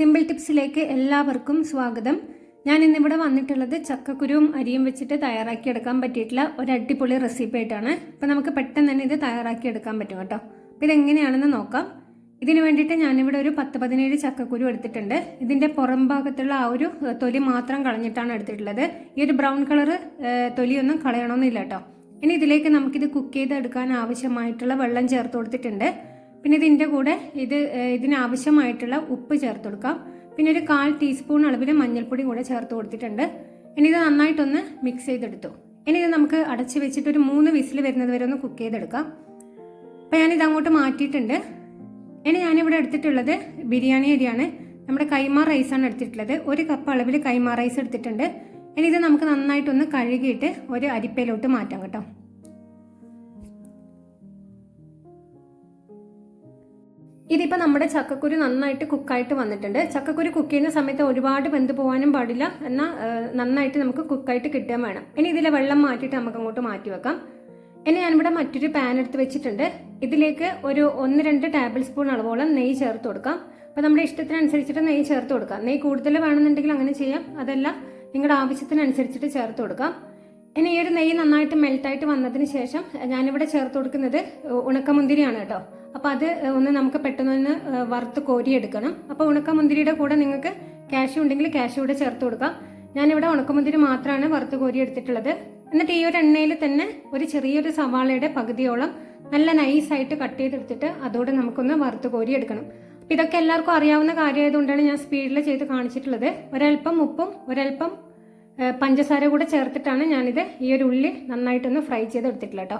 Simple ടിപ്സിലേക്ക് എല്ലാവർക്കും സ്വാഗതം. ഞാൻ ഇന്നിവിടെ വന്നിട്ടുള്ളത് ചക്കക്കുരുവും അരിയും വെച്ചിട്ട് തയ്യാറാക്കി എടുക്കാൻ പറ്റിയിട്ടുള്ള ഒരു അടിപൊളി റെസിപ്പി ആയിട്ടാണ്. അപ്പോൾ നമുക്ക് പെട്ടെന്ന് തന്നെ ഇത് തയ്യാറാക്കി എടുക്കാൻ പറ്റും കേട്ടോ. അപ്പോൾ ഇതെങ്ങനെയാണെന്ന് നോക്കാം. ഇതിന് വേണ്ടിയിട്ട് ഞാനിവിടെ ഒരു പത്ത് പതിനേഴ് ചക്കക്കുരു എടുത്തിട്ടുണ്ട്. ഇതിന്റെ പുറം ഭാഗത്തുള്ള ആ ഒരു തൊലി മാത്രം കളഞ്ഞിട്ടാണ് എടുത്തിട്ടുള്ളത്. ഈ ഒരു ബ്രൗൺ കളർ തൊലിയൊന്നും കളയണമെന്നില്ല കേട്ടോ. ഇനി ഇതിലേക്ക് നമുക്കിത് കുക്ക് ചെയ്തെടുക്കാൻ ആവശ്യമായിട്ടുള്ള വെള്ളം ചേർത്ത് കൊടുത്തിട്ടുണ്ട്. പിന്നെ ഇതിന്റെ കൂടെ ഇത് ഇതിനാവശ്യമായിട്ടുള്ള ഉപ്പ് ചേർത്ത് കൊടുക്കാം. പിന്നെ ഒരു കാൽ ടീസ്പൂൺ അളവിൽ മഞ്ഞൾപ്പൊടി കൂടെ ചേർത്ത് കൊടുത്തിട്ടുണ്ട്. ഇനി ഇത് നന്നായിട്ടൊന്ന് മിക്സ് ചെയ്തെടുത്തു. ഇനി ഇത് നമുക്ക് അടച്ച് വെച്ചിട്ട് ഒരു മൂന്ന് വിസിൽ വരുന്നത് വരെ ഒന്ന് കുക്ക് ചെയ്തെടുക്കാം. അപ്പോൾ ഞാനിത് അങ്ങോട്ട് മാറ്റിയിട്ടുണ്ട്. ഇനി ഞാനിവിടെ എടുത്തിട്ടുള്ളത് ബിരിയാണി അരിയാണ്. നമ്മുടെ കൈമാ റൈസാണ് എടുത്തിട്ടുള്ളത്. ഒരു കപ്പ് അളവിൽ കൈമാ റൈസ് എടുത്തിട്ടുണ്ട്. ഇനി ഇത് നമുക്ക് നന്നായിട്ടൊന്ന് കഴുകിയിട്ട് ഒരു അരിപ്പയിലോട്ട് മാറ്റാം കേട്ടോ. ഇതിപ്പോൾ നമ്മുടെ ചക്കക്കുരു നന്നായിട്ട് കുക്കായിട്ട് വന്നിട്ടുണ്ട്. ചക്കക്കുരു കുക്ക് ചെയ്യുന്ന സമയത്ത് ഒരുപാട് വെന്ത് പോകാനും പാടില്ല. എന്നാൽ നന്നായിട്ട് നമുക്ക് കുക്കായിട്ട് കിട്ടാൻ വേണം. ഇനി ഇതിലെ വെള്ളം മാറ്റിയിട്ട് നമുക്ക് അങ്ങോട്ട് മാറ്റി വെക്കാം. ഇനി ഞാനിവിടെ മറ്റൊരു പാൻ എടുത്ത് വെച്ചിട്ടുണ്ട്. ഇതിലേക്ക് ഒരു ഒന്ന് രണ്ട് ടേബിൾ സ്പൂൺ അളവോളം നെയ്യ് ചേർത്ത് കൊടുക്കാം. അപ്പോൾ നമ്മുടെ ഇഷ്ടത്തിനനുസരിച്ചിട്ട് നെയ്യ് ചേർത്ത് കൊടുക്കാം. നെയ്യ് കൂടുതൽ വേണമെന്നുണ്ടെങ്കിൽ അങ്ങനെ ചെയ്യാം. അതല്ല നിങ്ങളുടെ ആവശ്യത്തിനനുസരിച്ചിട്ട് ചേർത്ത് കൊടുക്കാം. ഇനി ഈ ഒരു നെയ്യ് നന്നായിട്ട് മെൽട്ടായിട്ട് വന്നതിന് ശേഷം ഞാനിവിടെ ചേർത്ത് കൊടുക്കുന്നത് ഉണക്കമുന്തിരിയാണ് കേട്ടോ. അപ്പോൾ അത് ഒന്ന് നമുക്ക് പെട്ടെന്ന് ഒന്ന് വറുത്ത് കോരിയെടുക്കണം. അപ്പോൾ ഉണക്കമുന്തിരിയുടെ കൂടെ നിങ്ങൾക്ക് ക്യാഷ് ഉണ്ടെങ്കിൽ ക്യാഷ് കൂടെ ചേർത്ത് കൊടുക്കാം. ഞാനിവിടെ ഉണക്കമുന്തിരി മാത്രമാണ് വറുത്ത് കോരി എടുത്തിട്ടുള്ളത് എന്നിട്ട് ഈ ഒരു എണ്ണയിൽ തന്നെ ഒരു ചെറിയൊരു സവാളയുടെ പകുതിയോളം നല്ല നൈസായിട്ട് കട്ട് ചെയ്തെടുത്തിട്ട് അതോടെ നമുക്കൊന്ന് വറുത്ത് കോരി എടുക്കണം ഇതൊക്കെ എല്ലാവർക്കും അറിയാവുന്ന കാര്യമായതുകൊണ്ടാണ് ഞാൻ സ്പീഡിൽ ചെയ്ത് കാണിച്ചിട്ടുള്ളത്. ഒരൽപ്പം ഉപ്പും ഒരൽപ്പം പഞ്ചസാര കൂടെ ചേർത്തിട്ടാണ് ഞാനിത് ഈ ഒരു ഉള്ളി നന്നായിട്ടൊന്ന് ഫ്രൈ ചെയ്ത് എടുത്തിട്ടില്ല കേട്ടോ.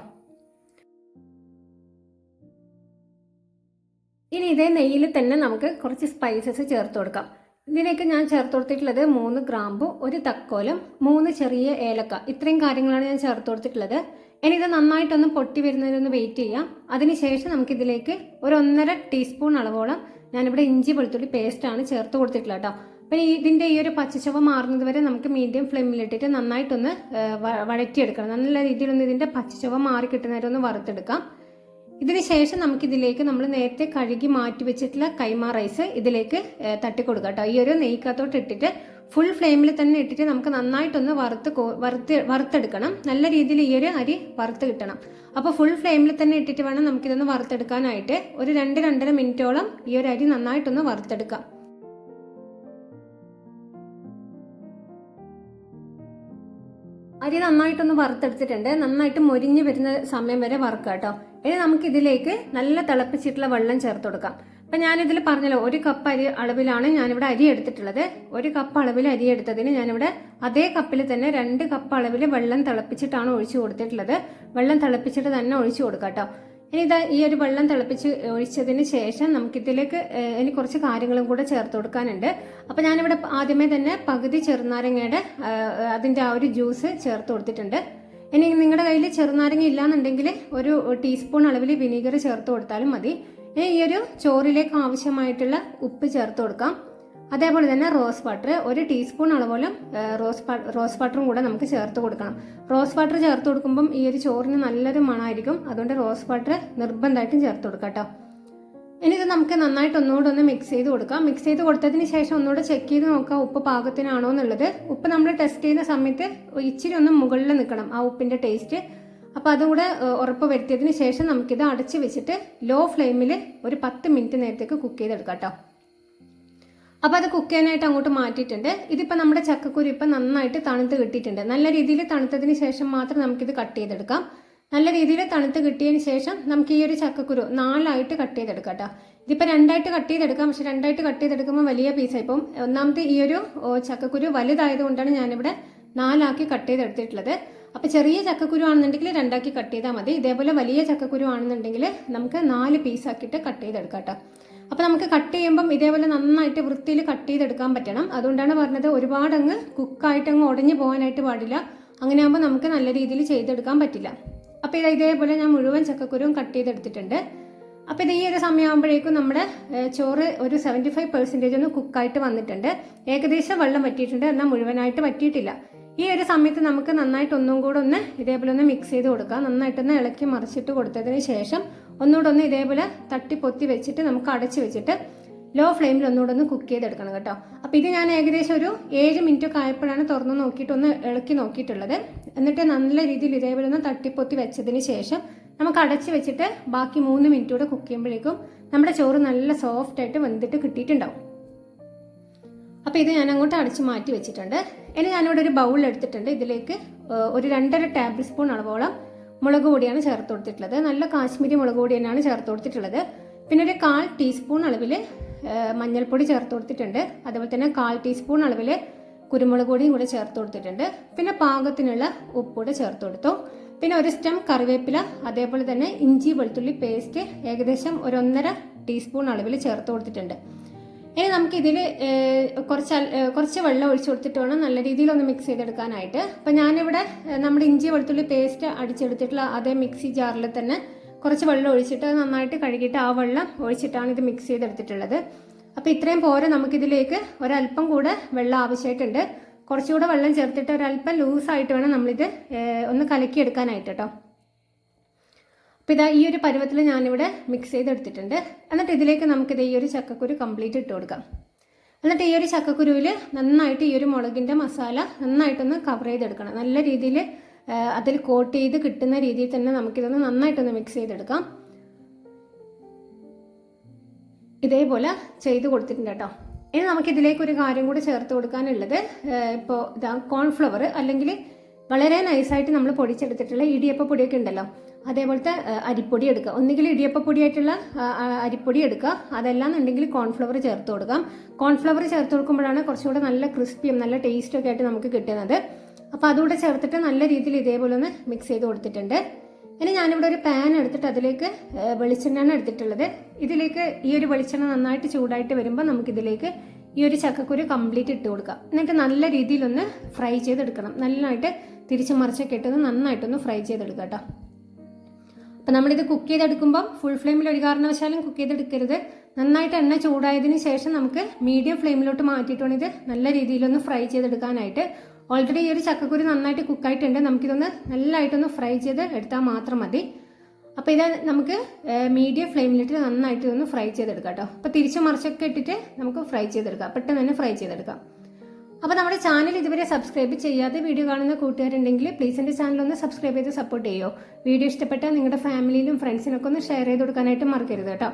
ഇനി ഇതേ നെയ്യിൽ തന്നെ നമുക്ക് കുറച്ച് സ്പൈസസ് ചേർത്ത് കൊടുക്കാം. ഇതിനൊക്കെ ഞാൻ ചേർത്ത് കൊടുത്തിട്ടുള്ളത് മൂന്ന് ഗ്രാമ്പു ഒരു തക്കോലം മൂന്ന് ചെറിയ ഏലക്ക. ഇത്രയും കാര്യങ്ങളാണ് ഞാൻ ചേർത്ത് കൊടുത്തിട്ടുള്ളത്. ഇനി ഇത് നന്നായിട്ടൊന്ന് പൊട്ടി വരുന്നതിനൊന്ന് വെയിറ്റ് ചെയ്യാം. അതിനുശേഷം നമുക്കിതിലേക്ക് ഒരു ഒന്നര ടീസ്പൂൺ അളവോളം ഞാനിവിടെ ഇഞ്ചി വെളുത്തുള്ളി പേസ്റ്റാണ് ചേർത്ത് കൊടുത്തിട്ടുള്ളത് കേട്ടോ. അപ്പം ഇതിന്റെ ഈ ഒരു പച്ചച്ചവ മാറുന്നത് വരെ നമുക്ക് മീഡിയം ഫ്ലെയിമിലിട്ടിട്ട് നന്നായിട്ടൊന്ന് വഴറ്റിയെടുക്കണം. നല്ല രീതിയിലൊന്ന് ഇതിന്റെ പച്ചച്ചവ മാറി കിട്ടുന്നവരെ ഒന്ന് വറുത്തെടുക്കാം. ഇതിന് ശേഷം നമുക്ക് ഇതിലേക്ക് നമ്മൾ നേരത്തെ കഴുകി മാറ്റി വെച്ചിട്ടുള്ള കൈമാ റൈസ് ഇതിലേക്ക് തട്ടി കൊടുക്കുക കേട്ടോ. ഈ ഒരു നെയ്ക്കകത്തോട്ട് ഇട്ടിട്ട് ഫുൾ ഫ്ലെയിമിൽ തന്നെ ഇട്ടിട്ട് നമുക്ക് നന്നായിട്ടൊന്ന് വറുത്ത് വറുത്ത് വറുത്തെടുക്കണം. നല്ല രീതിയിൽ ഈ ഒരു അരി വറുത്ത് കിട്ടണം. അപ്പോൾ ഫുൾ ഫ്ലെയിമിൽ തന്നെ ഇട്ടിട്ട് വേണം നമുക്കിതൊന്ന് വറുത്തെടുക്കാനായിട്ട്. ഒരു രണ്ട് രണ്ടര മിനിറ്റോളം ഈ ഒരു അരി നന്നായിട്ടൊന്ന് വറുത്തെടുക്കാം. അരി നന്നായിട്ടൊന്ന് വറുത്തെടുത്തിട്ടുണ്ട്. നന്നായിട്ട് മൊരിഞ്ഞ് വരുന്ന സമയം വരെ വറുക്കുക കേട്ടോ. ഇനി നമുക്ക് ഇതിലേക്ക് നല്ല തിളപ്പിച്ചിട്ടുള്ള വെള്ളം ചേർത്ത് കൊടുക്കാം. അപ്പം ഞാനിതിൽ പറഞ്ഞല്ലോ ഒരു കപ്പ് അരി അളവിലാണ് ഞാനിവിടെ അരി എടുത്തിട്ടുള്ളത്. ഒരു കപ്പ് അളവിൽ അരി എടുത്തതിന് ഞാനിവിടെ അതേ കപ്പിൽ തന്നെ രണ്ട് കപ്പ് അളവിൽ വെള്ളം തിളപ്പിച്ചിട്ടാണ് ഒഴിച്ചു കൊടുത്തിട്ടുള്ളത്. വെള്ളം തിളപ്പിച്ചിട്ട് തന്നെ ഒഴിച്ചു കൊടുക്കാം കേട്ടോ. ഇനി ഇതാ ഈ ഒരു വെള്ളം തിളപ്പിച്ച് ഒഴിച്ചതിന് ശേഷം നമുക്കിതിലേക്ക് ഇനി കുറച്ച് കാര്യങ്ങളും കൂടെ ചേർത്ത് കൊടുക്കാനുണ്ട്. അപ്പോൾ ഞാനിവിടെ ആദ്യമേ തന്നെ പകുതി ചെറുനാരങ്ങയുടെ അതിന്റെ ആ ഒരു ജ്യൂസ് ചേർത്ത് കൊടുത്തിട്ടുണ്ട്. ഇനി നിങ്ങളുടെ കയ്യിൽ ചെറുനാരങ്ങ ഇല്ലാന്നുണ്ടെങ്കിൽ ഒരു ടീസ്പൂൺ അളവിൽ വിനീഗർ ചേർത്ത് കൊടുത്താലും മതി. ഇനി ഈ ഒരു ചോറിലേക്ക് ആവശ്യമായിട്ടുള്ള ഉപ്പ് ചേർത്ത് കൊടുക്കാം. അതേപോലെ തന്നെ റോസ് വാട്ടർ ഒരു ടീസ്പൂൺ അളവോളം റോസ് റോസ് വാട്ടറും കൂടെ നമുക്ക് ചേർത്ത് കൊടുക്കണം. റോസ് വാട്ടർ ചേർത്ത് കൊടുക്കുമ്പം ഈ ഒരു ചോറിന് നല്ലൊരു മണമായിരിക്കും അതുകൊണ്ട് റോസ് വാട്ടർ നിർബന്ധമായിട്ടും ചേർത്ത് കൊടുക്കാം കേട്ടോ. ഇനി ഇത് നമുക്ക് നന്നായിട്ട് ഒന്നുകൂടെ ഒന്ന് മിക്സ് ചെയ്ത് കൊടുക്കാം. മിക്സ് ചെയ്ത് കൊടുത്തതിന് ശേഷം ഒന്നുകൂടെ ചെക്ക് ചെയ്ത് നോക്കാം ഉപ്പ് പാകത്തിനാണോ എന്നുള്ളത്. ഉപ്പ് നമ്മൾ ടെസ്റ്റ് ചെയ്യുന്ന സമയത്ത് ഇച്ചിരി ഒന്ന് മുകളിൽ നിൽക്കണം ആ ഉപ്പിന്റെ ടേസ്റ്റ് അപ്പോൾ അതുകൂടെ ഉറപ്പ് വരുത്തിയതിന് ശേഷം നമുക്കിത് അടച്ച് വെച്ചിട്ട് ലോ ഫ്ലെയിമിൽ ഒരു പത്ത് മിനിറ്റ് നേരത്തേക്ക് കുക്ക് ചെയ്തെടുക്കാം കേട്ടോ. അപ്പോൾ അത് കുക്ക് ചെയ്യാനായിട്ട് അങ്ങോട്ട് മാറ്റിയിട്ടുണ്ട്. ഇതിപ്പോൾ നമ്മുടെ ചക്കക്കുരു ഇപ്പം നന്നായിട്ട് തണുത്ത് കിട്ടിയിട്ടുണ്ട്. നല്ല രീതിയിൽ തണുത്തതിന് ശേഷം മാത്രം നമുക്കിത് കട്ട് ചെയ്തെടുക്കാം. നല്ല രീതിയിൽ തണുത്ത് കിട്ടിയതിന് ശേഷം നമുക്ക് ഈ ഒരു ചക്കക്കുരു നാലായിട്ട് കട്ട് ചെയ്തെടുക്കാം കേട്ടോ ഇതിപ്പോൾ രണ്ടായിട്ട് കട്ട് ചെയ്തെടുക്കാം. പക്ഷെ രണ്ടായിട്ട് കട്ട് ചെയ്തെടുക്കുമ്പോൾ വലിയ പീസായി ഇപ്പം ഒന്നാമത്തെ ഈ ഒരു ചക്കക്കുരു ചക്കക്കുരു വലുതായതുകൊണ്ടാണ് ഞാനിവിടെ നാലാക്കി കട്ട് ചെയ്തെടുത്തിട്ടുള്ളത്. അപ്പോൾ ചെറിയ ചക്കക്കുരു ആണെന്നുണ്ടെങ്കിൽ രണ്ടാക്കി കട്ട് ചെയ്താൽ മതി. ഇതേപോലെ വലിയ ചക്കക്കുരു ആണെന്നുണ്ടെങ്കിൽ നമുക്ക് നാല് പീസാക്കിയിട്ട് കട്ട് ചെയ്തെടുക്കാം കേട്ടോ അപ്പോൾ നമുക്ക് കട്ട് ചെയ്യുമ്പം ഇതേപോലെ നന്നായിട്ട് വൃത്തിയിൽ കട്ട് ചെയ്തെടുക്കാൻ പറ്റണം. അതുകൊണ്ടാണ് പറഞ്ഞത് ഒരുപാട് അങ്ങ് കുക്കായിട്ട് അങ്ങ് ഉടഞ്ഞു പോകാനായിട്ട് പാടില്ല. അങ്ങനെ ആകുമ്പോൾ നമുക്ക് നല്ല രീതിയിൽ ചെയ്തെടുക്കാൻ പറ്റില്ല. അപ്പോൾ ഇത് ഇതേപോലെ ഞാൻ മുഴുവൻ ചക്കക്കുരുവും കട്ട് ചെയ്തെടുത്തിട്ടുണ്ട്. അപ്പോൾ ഇത് ഈ ഒരു സമയമാകുമ്പോഴേക്കും നമ്മുടെ ചോറ് ഒരു സെവന്റി ഫൈവ് പെർസെന്റേജ് ഒന്ന് കുക്കായിട്ട് വന്നിട്ടുണ്ട്. ഏകദേശം വെള്ളം വറ്റിയിട്ടുണ്ട്. എന്നാൽ മുഴുവനായിട്ട് വറ്റിയിട്ടില്ല. ഈ ഒരു സമയത്ത് നമുക്ക് നന്നായിട്ട് ഒന്നും കൂടെ ഒന്ന് ഇതേപോലെ ഒന്ന് മിക്സ് ചെയ്ത് കൊടുക്കാം. നന്നായിട്ടൊന്ന് ഇളക്കി മറിച്ചിട്ട് കൊടുത്തതിന് ശേഷം ഒന്നുകൂടെ ഒന്ന് ഇതേപോലെ തട്ടി പൊത്തി വെച്ചിട്ട് നമുക്ക് അടച്ച് വെച്ചിട്ട് ലോ ഫ്ലെയിമിൽ ഒന്നുകൂടെ ഒന്ന് കുക്ക് ചെയ്തെടുക്കണം കേട്ടോ. അപ്പോൾ ഇത് ഞാൻ ഏകദേശം ഒരു ഏഴ് മിനിറ്റ് ഒക്കെ ആയപ്പോഴാണ് തുറന്ന് നോക്കിയിട്ട് ഒന്ന് ഇളക്കി നോക്കിയിട്ടുള്ളത്. എന്നിട്ട് നല്ല രീതിയിൽ ഇതേപോലെ ഒന്ന് തട്ടിപ്പൊത്തി വെച്ചതിന് ശേഷം നമുക്ക് അടച്ച് വെച്ചിട്ട് ബാക്കി മൂന്ന് മിനിറ്റ് കൂടെ കുക്ക് ചെയ്യുമ്പോഴേക്കും നമ്മുടെ ചോറ് നല്ല സോഫ്റ്റ് ആയിട്ട് വെന്തിട്ട് കിട്ടിയിട്ടുണ്ടാവും. അപ്പോൾ ഇത് ഞാൻ അങ്ങോട്ട് അടച്ച് മാറ്റി വെച്ചിട്ടുണ്ട്. ഇനി ഞാനിവിടെ ഒരു ബൗൾ എടുത്തിട്ടുണ്ട്. ഇതിലേക്ക് ഒരു രണ്ടര ടേബിൾ സ്പൂൺ അളവോളം മുളക് പൊടിയാണ് ചേർത്ത് കൊടുത്തിട്ടുള്ളത്. നല്ല കാശ്മീരി മുളക് പൊടി തന്നെയാണ് ചേർത്ത് കൊടുത്തിട്ടുള്ളത്. പിന്നെ ഒരു കാൽ ടീസ്പൂൺ അളവിൽ മഞ്ഞൾപ്പൊടി ചേർത്ത് കൊടുത്തിട്ടുണ്ട്. അതുപോലെ തന്നെ കാൽ ടീസ്പൂൺ അളവിൽ കുരുമുളക് പൊടിയും കൂടെ ചേർത്ത് കൊടുത്തിട്ടുണ്ട്. പിന്നെ പാകത്തിനുള്ള ഉപ്പ് കൂടെ ചേർത്ത് കൊടുത്തു. പിന്നെ ഒരു സ്റ്റം കറിവേപ്പില അതേപോലെ തന്നെ ഇഞ്ചി വെളുത്തുള്ളി പേസ്റ്റ് ഏകദേശം ഒരു ഒന്നര ടീസ്പൂൺ അളവിൽ ചേർത്ത് കൊടുത്തിട്ടുണ്ട്. ഇനി നമുക്ക് ഇതിൽ കുറച്ച് കുറച്ച് വെള്ളം ഒഴിച്ചു കൊടുത്തിട്ട് വേണം നല്ല രീതിയിൽ ഒന്ന് മിക്സ് ചെയ്തെടുക്കാനായിട്ട്. അപ്പം ഞാനിവിടെ നമ്മുടെ ഇഞ്ചി വെളുത്തുള്ളി പേസ്റ്റ് അടിച്ചെടുത്തിട്ടുള്ള അതേ മിക്സി ജാറിൽ തന്നെ കുറച്ച് വെള്ളം ഒഴിച്ചിട്ട് നന്നായിട്ട് കഴുകിയിട്ട് ആ വെള്ളം ഒഴിച്ചിട്ടാണ് ഇത് മിക്സ് ചെയ്തെടുത്തിട്ടുള്ളത്. അപ്പോൾ ഇത്രയും പോരെ നമുക്കിതിലേക്ക് ഒരല്പം കൂടെ വെള്ളം ആവശ്യമായിട്ടുണ്ട്. കുറച്ചുകൂടെ വെള്ളം ചേർത്തിട്ട് ഒരല്പം ലൂസായിട്ട് വേണം നമ്മളിത് ഒന്ന് കലക്കിയെടുക്കാനായിട്ട് കേട്ടോ അപ്പോൾ ഇതാ ഈ ഒരു പരുവത്തിൽ ഞാനിവിടെ മിക്സ് ചെയ്തെടുത്തിട്ടുണ്ട്. എന്നിട്ട് ഇതിലേക്ക് നമുക്കിത് ഈ ഒരു ചക്കക്കുരു കംപ്ലീറ്റ് ഇട്ട് കൊടുക്കാം. എന്നിട്ട് ഈ ഒരു ചക്കക്കുരുവിൽ നന്നായിട്ട് ഈ ഒരു മുളകിന്റെ മസാല നന്നായിട്ടൊന്ന് കവർ ചെയ്തെടുക്കണം. നല്ല രീതിയിൽ അതിൽ കോട്ട് ചെയ്ത് കിട്ടുന്ന രീതിയിൽ തന്നെ നമുക്കിതൊന്ന് നന്നായിട്ടൊന്ന് മിക്സ് ചെയ്തെടുക്കാം. ഇതേപോലെ ചെയ്ത് കൊടുത്തിട്ടുണ്ട് കേട്ടോ. ഇനി നമുക്ക് ഇതിലേക്ക് ഒരു കാര്യം കൂടി ചേർത്ത് കൊടുക്കാനുള്ളത് ഇപ്പോൾ ഇതാ കോൺഫ്ലവർ അല്ലെങ്കിൽ വളരെ നൈസായിട്ട് നമ്മൾ പൊടിച്ചെടുത്തിട്ടുള്ള ഇടിയപ്പ പൊടിയൊക്കെ ഉണ്ടല്ലോ. അതേപോലത്തെ അരിപ്പൊടി എടുക്കുക. ഒന്നുകിൽ ഇടിയപ്പ പൊടിയായിട്ടുള്ള ആ, ആ, അരിപ്പൊടി എടുക്കുക. അതല്ല എന്നുണ്ടെങ്കിൽ കോൺഫ്ലവർ ചേർത്ത് കൊടുക്കാം കോൺഫ്ലവർ ചേർത്ത് കൊടുക്കുമ്പോഴാണ് കുറച്ചുകൂടെ നല്ല ക്രിസ്പിയും നല്ല ടേസ്റ്റും ഒക്കെ ആയിട്ട് നമുക്ക് കിട്ടുന്നത്. അപ്പോൾ അതുകൂടെ ചേർത്തിട്ട് നല്ല രീതിയിൽ ഇതേപോലെ ഒന്ന് മിക്സ് ചെയ്ത് കൊടുത്തിട്ടുണ്ട്. ഇനി ഞാനിവിടെ ഒരു പാൻ എടുത്തിട്ട് അതിലേക്ക് വെളിച്ചെണ്ണയാണ് എടുത്തിട്ടുള്ളത്. ഇതിലേക്ക് ഈ ഒരു വെളിച്ചെണ്ണ നന്നായിട്ട് ചൂടായിട്ട് വരുമ്പോൾ നമുക്കിതിലേക്ക് ഈ ഒരു ചക്കക്കുരു കംപ്ലീറ്റ് ഇട്ട് കൊടുക്കാം. എന്നിട്ട് നല്ല രീതിയിലൊന്ന് ഫ്രൈ ചെയ്തെടുക്കണം. നന്നായിട്ട് തിരിച്ചു മറിച്ചൊക്കെ ഇട്ടൊന്ന് നന്നായിട്ടൊന്ന് ഫ്രൈ ചെയ്തെടുക്കാം കേട്ടോ. അപ്പം നമ്മളിത് കുക്ക് ചെയ്തെടുക്കുമ്പോൾ ഫുൾ ഫ്ലെയിമിൽ ഒരു കാരണവശാലും കുക്ക് ചെയ്തെടുക്കരുത്. നന്നായിട്ട് എണ്ണ ചൂടായതിനു ശേഷം നമുക്ക് മീഡിയം ഫ്ലെയിമിലോട്ട് മാറ്റിയിട്ടാണ് ഇത് നല്ല രീതിയിലൊന്ന് ഫ്രൈ ചെയ്തെടുക്കാനായിട്ട്. ഓൾറെഡി ഈ ഒരു ചക്കക്കുരു നന്നായിട്ട് കുക്കായിട്ടുണ്ട് നമുക്കിതൊന്ന് നല്ലതായിട്ടൊന്ന് ഫ്രൈ ചെയ്ത് എടുത്താൽ മാത്രം മതി. അപ്പോൾ ഇത് നമുക്ക് മീഡിയം ഫ്ലെയിമിലിട്ട് നന്നായിട്ട് ഇതൊന്ന് ഫ്രൈ ചെയ്തെടുക്കാം കേട്ടോ. അപ്പോൾ തിരിച്ച് മറിച്ചൊക്കെ ഇട്ടിട്ട് നമുക്ക് ഫ്രൈ ചെയ്തെടുക്കാം. പെട്ടെന്ന് തന്നെ ഫ്രൈ ചെയ്തെടുക്കാം. അപ്പോൾ നമ്മുടെ ചാനൽ ഇതുവരെ സബ്സ്ക്രൈബ് ചെയ്യാതെ വീഡിയോ കാണുന്ന കൂട്ടുകാരുണ്ടെങ്കിൽ പ്ലീസ് എന്റെ ചാനൽ ഒന്ന് സബ്സ്ക്രൈബ് ചെയ്ത് സപ്പോർട്ട് ചെയ്യോ. വീഡിയോ ഇഷ്ടപ്പെട്ടാൽ നിങ്ങളുടെ ഫാമിലിയിലും ഫ്രണ്ട്സിനൊക്കെ ഒന്ന് ഷെയർ ചെയ്ത് കൊടുക്കാനായിട്ട് മറക്കരുത് കേട്ടോ.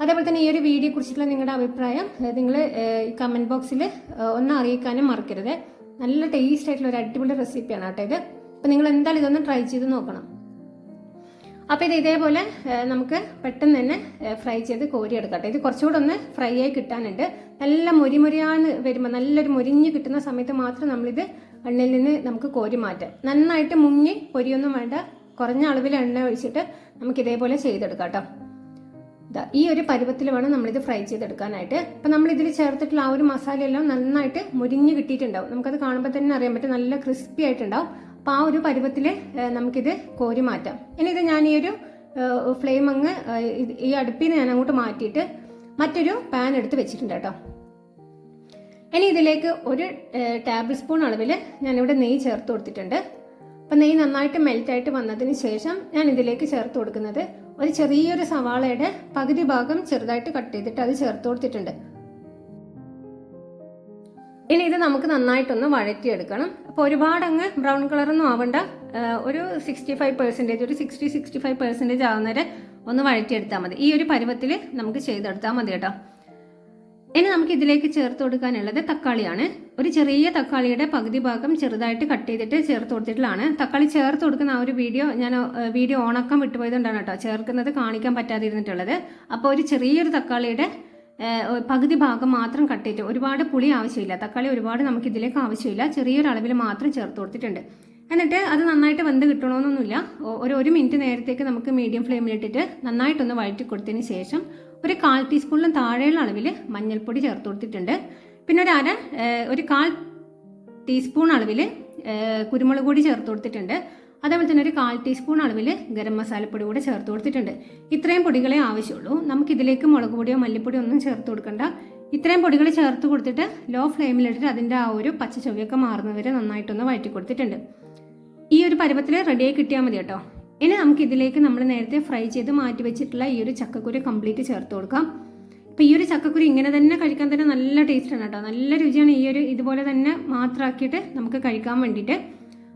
അതേപോലെ തന്നെ ഈ ഒരു വീഡിയോ കുറിച്ചുള്ള നിങ്ങളുടെ അഭിപ്രായം നിങ്ങൾ കമന്റ് ബോക്സിൽ ഒന്ന് അറിയിക്കാനും മറക്കരുത്. നല്ല ടേസ്റ്റ് ആയിട്ടുള്ള ഒരു അടിപൊളി റെസിപ്പിയാണ് കേട്ടോ ഇത്. അപ്പോൾ നിങ്ങൾ എന്തായാലും ഇതൊന്ന് ട്രൈ ചെയ്ത് നോക്കണം. അപ്പോൾ ഇത് ഇതേപോലെ നമുക്ക് പെട്ടെന്ന് തന്നെ ഫ്രൈ ചെയ്ത് കോരിയെടുക്കട്ടെ. ഇത് കുറച്ചുകൂടെ ഒന്ന് ഫ്രൈ ആയി കിട്ടാനുണ്ട്. നല്ല മൊരിമൊരിയാന്ന് വരുമ്പോൾ നല്ലൊരു മൊരിഞ്ഞ് കിട്ടുന്ന സമയത്ത് മാത്രം നമ്മളിത് എണ്ണയിൽ നിന്ന് നമുക്ക് കോരി മാറ്റാം. നന്നായിട്ട് മുങ്ങി പൊരിയൊന്നും വേണ്ട. കുറഞ്ഞ അളവിൽ എണ്ണ ഒഴിച്ചിട്ട് നമുക്ക് ഇതേപോലെ ചെയ്തെടുക്കാം കേട്ടോ ഈ ഒരു പരുവത്തിൽ വേണം നമ്മളിത് ഫ്രൈ ചെയ്തെടുക്കാനായിട്ട്. അപ്പം നമ്മൾ ഇതിൽ ചേർത്തിട്ടുള്ള ആ ഒരു മസാലയെല്ലാം നന്നായിട്ട് മുരിഞ്ഞ് കിട്ടിയിട്ടുണ്ടാവും. നമുക്കത് കാണുമ്പോൾ തന്നെ അറിയാൻ പറ്റും. നല്ല ക്രിസ്പി ആയിട്ടുണ്ടാവും. അപ്പം ആ ഒരു പരുവത്തിൽ നമുക്കിത് കോരി മാറ്റാം. ഇനി ഇത് ഞാൻ ഈ ഒരു ഫ്ലെയിം അങ്ങ് ഈ അടുപ്പിൽ നിന്ന് ഞാൻ അങ്ങോട്ട് മാറ്റിയിട്ട് മറ്റൊരു പാൻ എടുത്ത് വെച്ചിട്ടുണ്ട് കേട്ടോ. ഇനി ഇതിലേക്ക് ഒരു ടേബിൾ സ്പൂൺ അളവിൽ ഞാനിവിടെ നെയ്യ് ചേർത്ത് കൊടുത്തിട്ടുണ്ട്. അപ്പം നെയ്യ് നന്നായിട്ട് മെൽറ്റായിട്ട് വന്നതിന് ശേഷം ഞാൻ ഇതിലേക്ക് ചേർത്ത് കൊടുക്കുന്നത് ഒരു ചെറിയൊരു സവാളയുടെ പകുതി ഭാഗം ചെറുതായിട്ട് കട്ട് ചെയ്തിട്ട് അത് ചേർത്ത് കൊടുത്തിട്ടുണ്ട്. ഇനി ഇത് നമുക്ക് നന്നായിട്ടൊന്ന് വഴറ്റിയെടുക്കണം. അപ്പോൾ ഒരുപാട് അങ്ങ് ബ്രൗൺ കളറൊന്നും ആവണ്ട. ഒരു സിക്സ്റ്റി ഫൈവ് പെർസെന്റേജ് ഒരു സിക്സ്റ്റി സിക്സ്റ്റി ഫൈവ് പെർസെന്റേജ് ആവുന്നവരെ ഒന്ന് വഴറ്റിയെടുത്താൽ മതി. ഈ ഒരു പരുവത്തിൽ നമുക്ക് ചെയ്തെടുത്താൽ മതി കേട്ടോ. ഇനി നമുക്ക് ഇതിലേക്ക് ചേർത്ത് കൊടുക്കാനുള്ളത് തക്കാളിയാണ്. ഒരു ചെറിയ തക്കാളിയുടെ പകുതി ഭാഗം ചെറുതായിട്ട് കട്ട് ചെയ്തിട്ട് ചേർത്ത് കൊടുത്തിട്ടുള്ളതാണ്. തക്കാളി ചേർത്ത് കൊടുക്കുന്ന ആ ഒരു വീഡിയോ ഞാൻ വീഡിയോ ഓണാക്കാൻ വിട്ടുപോയതുകൊണ്ടാണ് കേട്ടോ ചേർക്കുന്നത് കാണിക്കാൻ പറ്റാതിരുന്നിട്ടുള്ളത്. അപ്പോൾ ഒരു ചെറിയൊരു തക്കാളിയുടെ പകുതി ഭാഗം മാത്രം കട്ട് ചെയ്തിട്ട് ഒരുപാട് പുളി ആവശ്യമില്ല. തക്കാളി ഒരുപാട് നമുക്ക് ഇതിലേക്ക് ആവശ്യമില്ല. ചെറിയൊരു അളവിൽ മാത്രം ചേർത്ത് കൊടുത്തിട്ടുണ്ട്. എന്നിട്ട് അത് നന്നായിട്ട് വെന്ത് കിട്ടണമെന്നൊന്നുമില്ല ഒരു ഒരു മിനിറ്റ് നേരത്തേക്ക് നമുക്ക് മീഡിയം ഫ്ലെയിമിലിട്ടിട്ട് നന്നായിട്ടൊന്ന് വഴറ്റി കൊടുത്തതിന് ശേഷം ഒരു കാൽ ടീസ്പൂണിലും താഴെയുള്ള അളവിൽ മഞ്ഞൾപ്പൊടി ചേർത്ത് കൊടുത്തിട്ടുണ്ട്. പിന്നെ ഒരു അര ഒരു കാൽ ടീസ്പൂൺ അളവിൽ കുരുമുളക് പൊടി ചേർത്ത് കൊടുത്തിട്ടുണ്ട്. അതേപോലെ തന്നെ ഒരു കാൽ ടീസ്പൂൺ അളവിൽ ഗരം മസാലപ്പൊടി കൂടെ ചേർത്ത് കൊടുത്തിട്ടുണ്ട്. ഇത്രയും പൊടികളെ ആവശ്യമുള്ളൂ. നമുക്ക് ഇതിലേക്ക് മുളക് പൊടിയോ മല്ലിപ്പൊടിയോ ഒന്നും ചേർത്ത് കൊടുക്കണ്ട. ഇത്രയും പൊടികൾ ചേർത്ത് കൊടുത്തിട്ട് ലോ ഫ്ലെയിമിലിട്ടിട്ട് അതിന്റെ ആ ഒരു പച്ച ചൊവ്വയൊക്കെ മാറുന്നവരെ നന്നായിട്ടൊന്ന് വഴറ്റി കൊടുത്തിട്ടുണ്ട്. ഈ ഒരു പരുവത്തിൽ റെഡിയായി കിട്ടിയാൽ മതി കേട്ടോ. ഇനി നമുക്ക് ഇതിലേക്ക് നമ്മൾ നേരത്തെ ഫ്രൈ ചെയ്ത് മാറ്റി വെച്ചിട്ടുള്ള ഈ ഒരു ചക്കക്കുരു കംപ്ലീറ്റ് ചേർത്ത് കൊടുക്കാം. അപ്പോൾ ഈ ഒരു ചക്കക്കുരു ഇങ്ങനെ തന്നെ കഴിക്കാൻ തന്നെ നല്ല ടേസ്റ്റാണ് കേട്ടോ. നല്ല രുചിയാണ് ഈ ഒരു ഇതുപോലെ തന്നെ മാത്രമാക്കിയിട്ട് നമുക്ക് കഴിക്കാൻ വേണ്ടിയിട്ട്.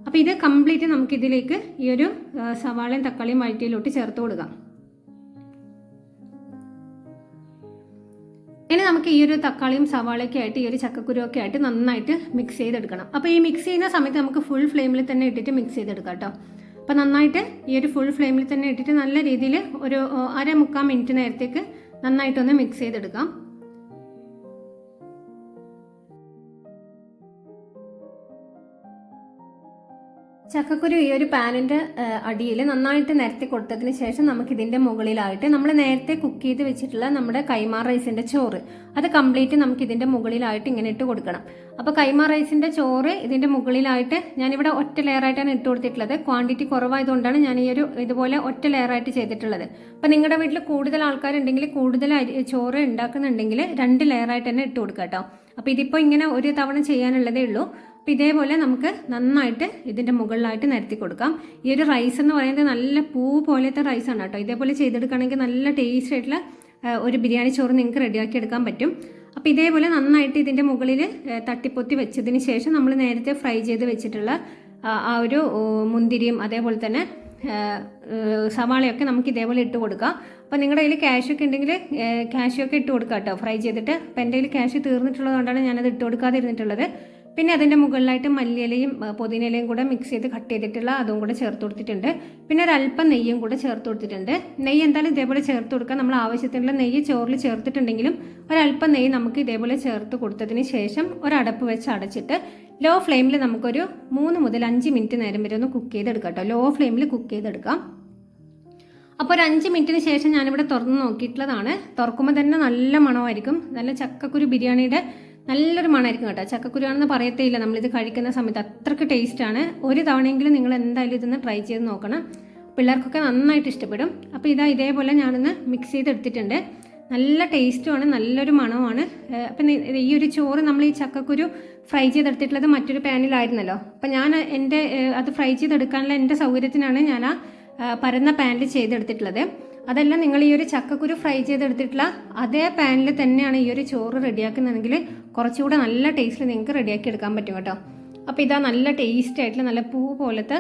അപ്പോൾ ഇത് കംപ്ലീറ്റ് നമുക്കിതിലേക്ക് ഈ ഒരു സവാളയും തക്കാളിയും വഴറ്റിയിലോട്ട് ചേർത്ത് കൊടുക്കാം. ഇനി നമുക്ക് ഈ ഒരു തക്കാളിയും സവാളയൊക്കെ ആയിട്ട് ഈ ഒരു ചക്കക്കുരുവൊക്കെ ആയിട്ട് നന്നായിട്ട് മിക്സ് ചെയ്തെടുക്കണം. അപ്പോൾ ഈ മിക്സ് ചെയ്യുന്ന സമയത്ത് നമുക്ക് ഫുൾ ഫ്ലെയിമിൽ തന്നെ ഇട്ടിട്ട് മിക്സ് ചെയ്തെടുക്കാം കേട്ടോ അപ്പോൾ നന്നായിട്ട് ഈ ഒരു ഫുൾ ഫ്ലെയിമിൽ തന്നെ ഇട്ടിട്ട് നല്ല രീതിയിൽ ഒരു അര മുക്കാൽ മിനിറ്റ് നേരത്തേക്ക് നന്നായിട്ടൊന്ന് മിക്സ് ചെയ്തെടുക്കാം. ചക്കക്കുരു ഈ ഒരു പാനിന്റെ അടിയിൽ നന്നായിട്ട് നിരത്തി കൊടുത്തതിന് ശേഷം നമുക്ക് ഇതിന്റെ മുകളിലായിട്ട് നമ്മൾ നേരത്തെ കുക്ക് ചെയ്ത് വെച്ചിട്ടുള്ള നമ്മുടെ കൈമാർ റൈസിന്റെ ചോറ്. അത് കംപ്ലീറ്റ് നമുക്ക് ഇതിന്റെ മുകളിലായിട്ട് ഇങ്ങനെ ഇട്ട് കൊടുക്കണം. അപ്പോൾ കൈമാർ റൈസിന്റെ ചോറ് ഇതിന്റെ മുകളിലായിട്ട് ഞാനിവിടെ ഒറ്റ ലെയറായിട്ടാണ് ഇട്ട് കൊടുത്തിട്ടുള്ളത്. ക്വാണ്ടിറ്റി കുറവായതുകൊണ്ടാണ് ഞാൻ ഈ ഒരു ഇതുപോലെ ഒറ്റ ലെയറായിട്ട് ചെയ്തിട്ടുള്ളത്. അപ്പോൾ നിങ്ങളുടെ വീട്ടിൽ കൂടുതൽ ആൾക്കാരുണ്ടെങ്കിൽ കൂടുതൽ ചോറ് ഉണ്ടാക്കുന്നുണ്ടെങ്കിൽ രണ്ട് ലെയറായിട്ട് തന്നെ ഇട്ട് കൊടുക്കാം കേട്ടോ അപ്പോൾ ഇതിപ്പോ ഇങ്ങനെ ഒരു തവണ ചെയ്യാനുള്ളതേ ഉള്ളൂ. അപ്പോൾ ഇതേപോലെ നമുക്ക് നന്നായിട്ട് ഇതിന്റെ മുകളിലായിട്ട് നിരത്തി കൊടുക്കാം. ഈ ഒരു റൈസ് എന്ന് പറയുന്നത് നല്ല പൂ പോലത്തെ റൈസാണ് കേട്ടോ. ഇതേപോലെ ചെയ്തെടുക്കുകയാണെങ്കിൽ നല്ല ടേസ്റ്റ് ആയിട്ടുള്ള ഒരു ബിരിയാണി ചോറ് നിങ്ങൾക്ക് റെഡിയാക്കി എടുക്കാൻ പറ്റും. അപ്പോൾ ഇതേപോലെ നന്നായിട്ട് ഇതിന്റെ മുകളിൽ തട്ടിപ്പൊത്തി വെച്ചതിന് ശേഷം നമ്മൾ നേരത്തെ ഫ്രൈ ചെയ്ത് വെച്ചിട്ടുള്ള ആ, ഒരു മുന്തിരിയും അതേപോലെ തന്നെ സവാളയൊക്കെ നമുക്ക് ഇതേപോലെ ഇട്ട് കൊടുക്കാം. അപ്പോൾ നിങ്ങളുടെ കയ്യിൽ ക്യാഷൊക്കെ ഉണ്ടെങ്കിൽ ക്യാഷൊക്കെ ഇട്ട് കൊടുക്കാം കേട്ടോ. ഫ്രൈ ചെയ്തിട്ട്. അപ്പോൾ എന്റെ കയ്യിൽ ക്യാഷ് തീർന്നിട്ടുള്ളതുകൊണ്ടാണ് ഞാനത് ഇട്ട് കൊടുക്കാതിരുന്നിട്ടുള്ളത്. പിന്നെ അതിന്റെ മുകളിലായിട്ട് മല്ലിയിലയും പുതിനയിലയും കൂടെ മിക്സ് ചെയ്ത് കട്ട് ചെയ്തിട്ടുള്ള അതും കൂടെ ചേർത്ത് കൊടുത്തിട്ടുണ്ട്. പിന്നെ ഒരല്പം നെയ്യും കൂടെ ചേർത്ത് കൊടുത്തിട്ടുണ്ട്. നെയ്യ് എന്തായാലും ഇതേപോലെ ചേർത്ത് കൊടുക്കുക നമ്മൾ ആവശ്യത്തിനുള്ള നെയ്യ് ചോറിൽ ചേർത്തിട്ടുണ്ടെങ്കിലും ഒരല്പം നെയ്യ് നമുക്ക് ഇതേപോലെ ചേർത്ത് കൊടുത്തതിന് ശേഷം ഒരടപ്പ് വെച്ച് അടച്ചിട്ട് ലോ ഫ്ലെയിമിൽ നമുക്കൊരു മൂന്ന് മുതൽ അഞ്ച് മിനിറ്റ് നേരം വരെ ഒന്ന് കുക്ക് ചെയ്തെടുക്കാം കേട്ടോ. ലോ ഫ്ലെയിമിൽ കുക്ക് ചെയ്തെടുക്കാം. അപ്പോൾ ഒരു അഞ്ച് മിനിറ്റിന് ശേഷം ഞാനിവിടെ തുറന്ന് നോക്കിയിട്ടുള്ളതാണ്. തുറക്കുമ്പോൾ തന്നെ നല്ല മണമായിരിക്കും. നല്ല ചക്കക്കുരു ബിരിയാണിയുടെ നല്ലൊരു മണമായിരിക്കും കേട്ടോ. ചക്കക്കുരുവാണെന്ന് പറയത്തേ ഇല്ല നമ്മളിത് കഴിക്കുന്ന സമയത്ത് അത്രയ്ക്ക് ടേസ്റ്റാണ് ഒരു തവണയെങ്കിലും നിങ്ങൾ എന്തായാലും ഇതൊന്ന് ട്രൈ ചെയ്ത് നോക്കണം. പിള്ളേർക്കൊക്കെ നന്നായിട്ട് ഇഷ്ടപ്പെടും. അപ്പോൾ ഇതാ ഇതേപോലെ ഞാനൊന്ന് മിക്സ് ചെയ്തെടുത്തിട്ടുണ്ട്. നല്ല ടേസ്റ്റുമാണ് നല്ലൊരു മണമാണ് ഏഹ് അപ്പം ഈ ഒരു ചോറ് നമ്മൾ ഈ ചക്കക്കുരു ഫ്രൈ ചെയ്തെടുത്തിട്ടുള്ളത് മറ്റൊരു പാനിലായിരുന്നല്ലോ. അപ്പം ഞാൻ എന്റെ അത് ഫ്രൈ ചെയ്തെടുക്കാനുള്ള എന്റെ സൗകര്യത്തിനാണ് ഞാൻ ആ, പരന്ന പാനിൽ ചെയ്തെടുത്തിട്ടുള്ളത്. അതല്ല നിങ്ങൾ ഈ ഒരു ചക്കക്കുരു ഫ്രൈ ചെയ്തെടുത്തിട്ടുള്ള അതേ പാനിൽ തന്നെയാണ് ഈ ഒരു ചോറ് റെഡിയാക്കുന്നതെങ്കിൽ കുറച്ചുകൂടെ നല്ല ടേസ്റ്റിൽ നിങ്ങൾക്ക് റെഡിയാക്കി എടുക്കാൻ പറ്റും കേട്ടോ. അപ്പോൾ ഇതാ നല്ല ടേസ്റ്റ് ആയിട്ടുള്ള നല്ല പൂ പോലത്തെ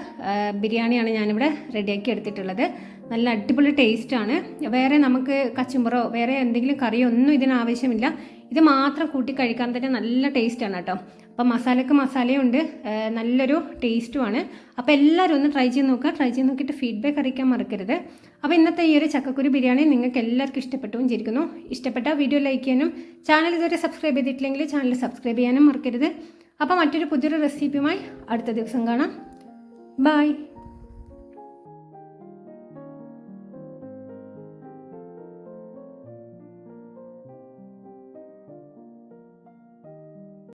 ബിരിയാണിയാണ് ഞാനിവിടെ റെഡിയാക്കി എടുത്തിട്ടുള്ളത്. നല്ല അടിപൊളി ടേസ്റ്റാണ് വേറെ നമുക്ക് കച്ചുമ്പറോ വേറെ എന്തെങ്കിലും കറിയോ ഒന്നും ഇതിന് ആവശ്യമില്ല. ഇത് മാത്രം കൂട്ടി കഴിക്കാൻ തന്നെ നല്ല ടേസ്റ്റാണ് കേട്ടോ. അപ്പം മസാലയ്ക്ക് മസാലയുണ്ട്. നല്ലൊരു ടേസ്റ്റുമാണ് അപ്പോൾ എല്ലാവരും ഒന്ന് ട്രൈ ചെയ്ത് നോക്കുക. ട്രൈ ചെയ്ത് നോക്കിയിട്ട് ഫീഡ്ബാക്ക് അറിയിക്കാൻ മറക്കരുത്. അപ്പോൾ ഇന്നത്തെ ഈ ഒരു ചക്കക്കുരു ബിരിയാണി നിങ്ങൾക്ക് എല്ലാവർക്കും ഇഷ്ടപ്പെട്ടു വിചാരിക്കുന്നു ഇഷ്ടപ്പെട്ട വീഡിയോ ലൈക്ക് ചെയ്യാനും ചാനൽ ഇതുവരെ സബ്സ്ക്രൈബ് ചെയ്തിട്ടില്ലെങ്കിൽ ചാനൽ സബ്സ്ക്രൈബ് ചെയ്യാനും മറക്കരുത്. അപ്പോൾ മറ്റൊരു പുതിയൊരു റെസിപ്പിയുമായി അടുത്ത ദിവസം കാണാം. ബൈ